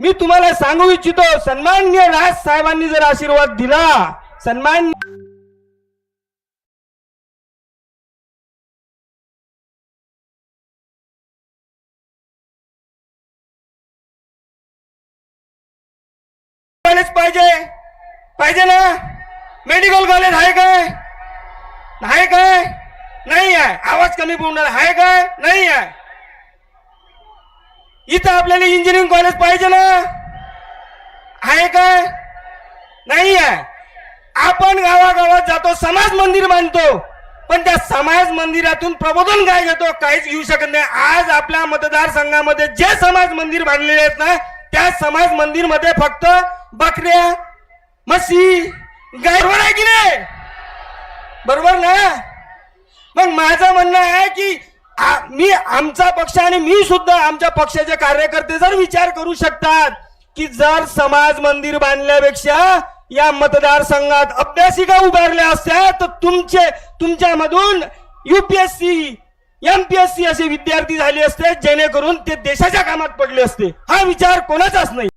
मी तुम्हाला सांगू इच्छितो सन्मान्य राज साहेबांनी जर आशीर्वाद दिला सन्मान कॉलेज पाहिजे. पाहिजे ना? मेडिकल कॉलेज आहे काय? आहे काय? नाही आहे. आवाज कमी पडणार आहे काय? नाही आहे. इथं आपल्याला इंजिनिअरिंग कॉलेज पाहिजे ना? आहे काय? नाही आहे. आपण गावागावात जातो समाज मंदिर बांधतो. पण त्या समाज मंदिरातून प्रबोधन काय घेतो काहीच घेऊ शकत नाही. आज आपल्या मतदारसंघामध्ये जे समाज मंदिर बांधलेले आहेत ना त्या समाज मंदिरमध्ये फक्त बकऱ्या म्हशी गायवर आहे की नाही? बरोबर ना? मग माझं म्हणणं आहे की मी आमचा पक्ष आणि मी सुद्धा आमच्या पक्षाचे कार्यकर्ते जर विचार करू शकतात की जर समाज मंदिर बांधल्यापेक्षा या मतदारसंघात अभ्यासिका उभारल्या असत्या तर तुमचे तुमच्यामधून युपीएससी एमपीएससी असे विद्यार्थी झाले असते जेणेकरून ते देशाच्या कामात पडले असते. हा विचार कोणाचाच नाही.